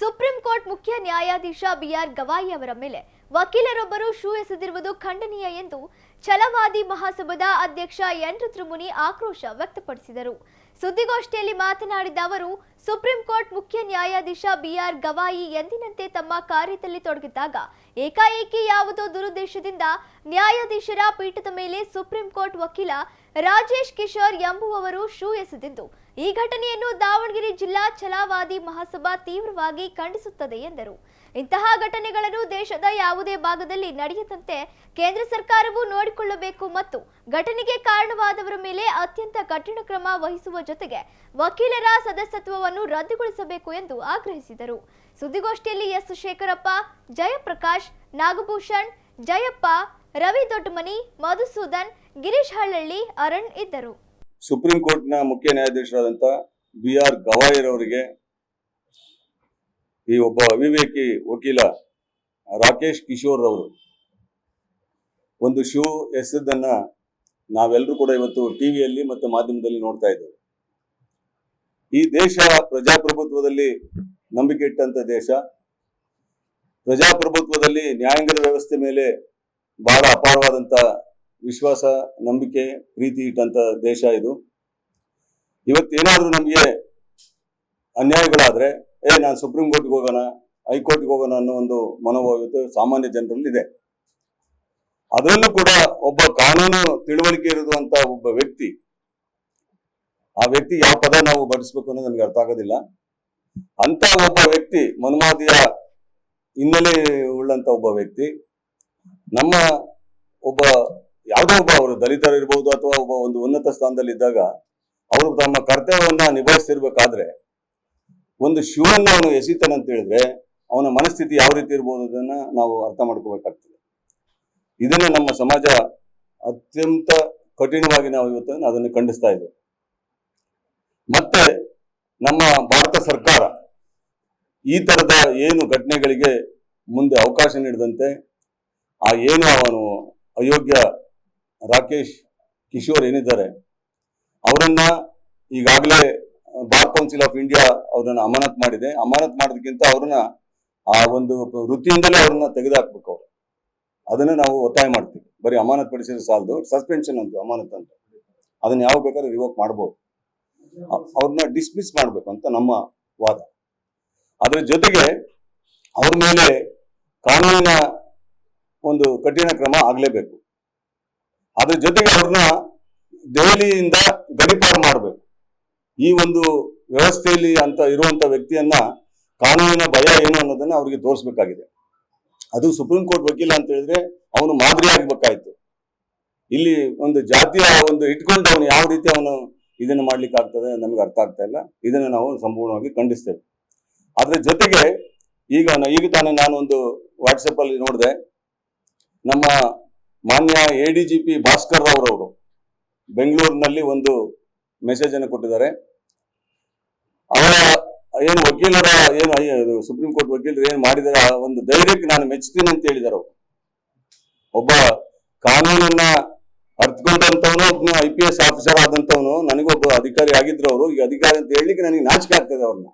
Supreme court ಮುಖ್ಯ ನ್ಯಾಯಾಧೀಶ B R Gavai ಅವರ ಮೇಲೆ ವಕೀಲರೊಬ್ಬರು ಶೂ ಎಸೆದಿರುವುದು ಖಂಡನೀಯ ಎಂದು ಛಲವಾದಿ ಮಹಾಸಭಾದ ಅಧ್ಯಕ್ಷ ಎನ್. ರುದ್ರಮುನಿ ಆಕ್ರೋಶ ವ್ಯಕ್ತಪಡಿಸಿದರು. ಸುದ್ದಿಗೋಷ್ಠಿಯಲ್ಲಿ ಮಾತನಾಡಿದ ಅವರು, ಸುಪ್ರೀಂ ಕೋರ್ಟ್ ಮುಖ್ಯ ನ್ಯಾಯಾಧೀಶ ಬಿಆರ್ ಗವಾಯಿ ಎಂದಿನಂತೆ ತಮ್ಮ ಕಾರ್ಯದಲ್ಲಿ ತೊಡಗಿದ್ದಾಗ ಏಕಾಏಕಿ ಯಾವುದೋ ದುರುದ್ದೇಶದಿಂದ ನ್ಯಾಯಾಧೀಶರ ಪೀಠದ ಮೇಲೆ ಸುಪ್ರೀಂ ಕೋರ್ಟ್ ವಕೀಲ ರಾಜೇಶ್ ಕಿಶೋರ್ ಎಂಬುವವರು ಶೂ ಎಸೆದಿದ್ದು, ಈ ಘಟನೆಯನ್ನು ದಾವಣಗೆರೆ ಜಿಲ್ಲಾ ಛಲವಾದಿ ಮಹಾಸಭಾ ತೀವ್ರವಾಗಿ ಖಂಡಿಸುತ್ತದೆ ಎಂದರು. ಇಂತಹ ಘಟನೆಗಳನ್ನು ದೇಶದ ಯಾವುದೇ ಭಾಗದಲ್ಲಿ ನಡೆಯದಂತೆ ಕೇಂದ್ರ ಸರ್ಕಾರವು ನೋಡಿಕೊಳ್ಳಬೇಕು ಮತ್ತು ಘಟನೆಗೆ ಕಾರಣವಾದವರ ಮೇಲೆ ಅತ್ಯಂತ ಕಠಿಣ ಕ್ರಮ ವಹಿಸುವ ಜೊತೆಗೆ ವಕೀಲರ ಸದಸ್ಯತ್ವವನ್ನು ರದ್ದುಗೊಳಿಸಬೇಕು ಎಂದು ಆಗ್ರಹಿಸಿದರು. ಸುದ್ದಿಗೋಷ್ಠಿಯಲ್ಲಿ ಎಸ್. ಶೇಖರಪ್ಪ, ಜಯಪ್ರಕಾಶ್, ನಾಗಭೂಷಣ್, ಜಯಪ್ಪ, ರವಿ ದೊಡ್ಡಮನಿ, ಮಧುಸೂದನ್ ಗಿರೀಶ್ ಹಳ್ಳಳ್ಳಿ, ಅರಣ್ ಇದ್ದರು. ಸುಪ್ರೀಂ ಕೋರ್ಟ್ನ ಮುಖ್ಯ ನ್ಯಾಯಾಧೀಶರಾದಂಥ ಬಿ ಆರ್ ಗವಾಯಿರವರಿಗೆ ಈ ಒಬ್ಬ ಅವಿವೇಕಿ ವಕೀಲ ರಾಕೇಶ್ ಕಿಶೋರ್ ಅವರು ಒಂದು ಶೂ ಎಸೆದನ್ನ ನಾವೆಲ್ಲರೂ ಕೂಡ ಇವತ್ತು ಟಿವಿಯಲ್ಲಿ ಮತ್ತು ಮಾಧ್ಯಮದಲ್ಲಿ ನೋಡ್ತಾ ಇದ್ದೇವೆ. ಈ ದೇಶ ಪ್ರಜಾಪ್ರಭುತ್ವದಲ್ಲಿ ನಂಬಿಕೆ ಇಟ್ಟಂತ ದೇಶ, ಪ್ರಜಾಪ್ರಭುತ್ವದಲ್ಲಿ ನ್ಯಾಯಾಂಗದ ವ್ಯವಸ್ಥೆ ಮೇಲೆ ಬಹಳ ಅಪಾರವಾದಂತ ವಿಶ್ವಾಸ, ನಂಬಿಕೆ, ಪ್ರೀತಿ ಇಟ್ಟಂತ ದೇಶ ಇದು. ಇವತ್ತೇನಾದ್ರೂ ನಮಗೆ ಅನ್ಯಾಯಗಳಾದ್ರೆ, ಏ, ನಾನು ಸುಪ್ರೀಂ ಕೋರ್ಟ್ಗೆ ಹೋಗೋಣ ಹೈಕೋರ್ಟ್ಗೆ ಹೋಗೋಣ ಅನ್ನೋ ಒಂದು ಮನೋಭಾವ ಇವತ್ತು ಸಾಮಾನ್ಯ ಜನರಲ್ಲಿ ಇದೆ. ಅದರಲ್ಲೂ ಕೂಡ ಒಬ್ಬ ಕಾನೂನು ತಿಳುವಳಿಕೆ ಇರುವಂತ ಒಬ್ಬ ವ್ಯಕ್ತಿ, ಆ ವ್ಯಕ್ತಿ ಯಾವ ಪದ ನಾವು ಬಳಸಬೇಕು ಅನ್ನೋದು ನನಗೆ ಅರ್ಥ ಆಗೋದಿಲ್ಲ. ಅಂತ ಒಬ್ಬ ವ್ಯಕ್ತಿ, ಮನ್ಮಾದಿಯ ಹಿನ್ನೆಲೆ ಉಳ್ಳಂತ ಒಬ್ಬ ವ್ಯಕ್ತಿ, ನಮ್ಮ ಒಬ್ಬ ಯಾವುದೋ ಒಬ್ಬ ಅವರು ದಲಿತರು ಇರ್ಬೋದು ಅಥವಾ ಒಬ್ಬ ಒಂದು ಉನ್ನತ ಸ್ಥಾನದಲ್ಲಿ ಇದ್ದಾಗ ಅವರು ತಮ್ಮ ಕರ್ತವ್ಯವನ್ನ ನಿಭಾಯಿಸ್ತಿರ್ಬೇಕಾದ್ರೆ ಒಂದು ಶಿವನ್ನ ಅವನು ಎಸಿತಾನೆ ಅಂತ ಹೇಳಿದ್ರೆ ಅವನ ಮನಸ್ಥಿತಿ ಯಾವ ರೀತಿ ಇರ್ಬೋದು ಅದನ್ನ ನಾವು ಅರ್ಥ ಮಾಡ್ಕೋಬೇಕಾಗ್ತದೆ. ಇದನ್ನ ನಮ್ಮ ಸಮಾಜ ಅತ್ಯಂತ ಕಠಿಣವಾಗಿ ನಾವು ಇವತ್ತು ಅದನ್ನು ಖಂಡಿಸ್ತಾ ಇದೆ. ಮತ್ತೆ ನಮ್ಮ ಭಾರತ ಸರ್ಕಾರ ಈ ತರದ ಏನು ಘಟನೆಗಳಿಗೆ ಮುಂದೆ ಅವಕಾಶ ನೀಡದಂತೆ, ಆ ಏನು ಅವನು ಅಯೋಗ್ಯ ರಾಕೇಶ್, ಕಿಶೋರ್ ಏನಿದ್ದಾರೆ, ಅವರನ್ನ ಈಗಾಗಲೇ ಬಾರ್ ಕೌನ್ಸಿಲ್ ಆಫ್ ಇಂಡಿಯಾ ಅವ್ರನ್ನ ಅಮಾನತ್ ಮಾಡಿದೆ. ಅಮಾನತ್ ಮಾಡೋದಕ್ಕಿಂತ ಅವ್ರನ್ನ ಆ ಒಂದು ವೃತ್ತಿಯಿಂದಲೇ ಅವ್ರನ್ನ ತೆಗೆದುಹಾಕ್ಬೇಕು ಅವರು. ಅದನ್ನ ನಾವು ಒತ್ತಾಯ ಮಾಡ್ತೀವಿ. ಬರೀ ಅಮಾನತ್ ಪಡಿಸಿದ್ರೆ ಸಾಲದು ಸಸ್ಪೆನ್ಷನ್ ಅಂತ, ಅಮಾನತ್ ಅಂತ. ಅದನ್ನ ಯಾವ ಬೇಕಾದ್ರೂ ರಿವೋಕ್ ಮಾಡ್ಬೋದು. ಅವ್ರನ್ನ ಡಿಸ್ಮಿಸ್ ಮಾಡ್ಬೇಕು ಅಂತ ನಮ್ಮ ವಾದ. ಅದರ ಜೊತೆಗೆ ಅವ್ರ ಮೇಲೆ ಕಾನೂನಿನ ಒಂದು ಕಠಿಣ ಕ್ರಮ ಆಗ್ಲೇಬೇಕು. ಅದ್ರ ಜೊತೆಗೆ ಅವ್ರನ್ನ ದೆಹಲಿಯಿಂದ ಗಡಿಪಾರು ಮಾಡಬೇಕು. ಈ ಒಂದು ವ್ಯವಸ್ಥೆಯಲ್ಲಿ ಅಂತ ಇರುವಂತ ವ್ಯಕ್ತಿಯನ್ನ ಕಾನೂನಿನ ಭಯ ಏನು ಅನ್ನೋದನ್ನ ಅವ್ರಿಗೆ ತೋರಿಸ್ಬೇಕಾಗಿದೆ. ಅದು ಸುಪ್ರೀಂ ಕೋರ್ಟ್ ವಕೀಲ ಅಂತ ಹೇಳಿದ್ರೆ ಅವನು ಮಾದರಿ ಆಗ್ಬೇಕಾಯ್ತು ಇಲ್ಲಿ ಒಂದು ಜಾತಿಯ ಒಂದು ಇಟ್ಕೊಂಡು ಅವನು ಯಾವ ರೀತಿ ಅವನು ಇದನ್ನ ಮಾಡ್ಲಿಕ್ಕೆ ಆಗ್ತದೆ ನಮ್ಗೆ ಅರ್ಥ ಆಗ್ತಾ ಇಲ್ಲ. ಇದನ್ನ ನಾವು ಸಂಪೂರ್ಣವಾಗಿ ಖಂಡಿಸ್ತೇವೆ. ಅದ್ರ ಜೊತೆಗೆ ಈಗ ಈಗ ತಾನೇ ನಾನು ಒಂದು ವಾಟ್ಸಪ್ ಅಲ್ಲಿ ನೋಡಿದೆ, ನಮ್ಮ ಮಾನ್ಯ A D G P Bhaskar Rao ರವರು ಬೆಂಗಳೂರಿನಲ್ಲಿ ಒಂದು ಮೆಸೇಜ್ ಅನ್ನು ಕೊಟ್ಟಿದ್ದಾರೆ. ಅವರ ಏನು ವಕೀಲರ ಏನು ಸುಪ್ರೀಂ ಕೋರ್ಟ್ ವಕೀಲರು ಏನು ಮಾಡಿದಾರೆ ಒಂದು ಧೈರ್ಯಕ್ಕೆ ನಾನು ಮೆಚ್ಚುತ್ತೀನಿ ಅಂತ ಹೇಳಿದಾರೆ. ಒಬ್ಬ ಕಾನೂನನ್ನ ಅರ್ಥಕೊಂಡಂತವನು ಒಬ್ಬ ಐ ಪಿ ಎಸ್ ಆಫೀಸರ್ ಆದಂತವನು ನನಗೊಬ್ಬ ಅಧಿಕಾರಿ ಆಗಿದ್ರು ಅವರು. ಈಗ ಅಧಿಕಾರಿ ಅಂತ ಹೇಳಲಿಕ್ಕೆ ನನಗೆ ನಾಚಿಕೆ ಆಗ್ತದೆ ಅವ್ರನ್ನ.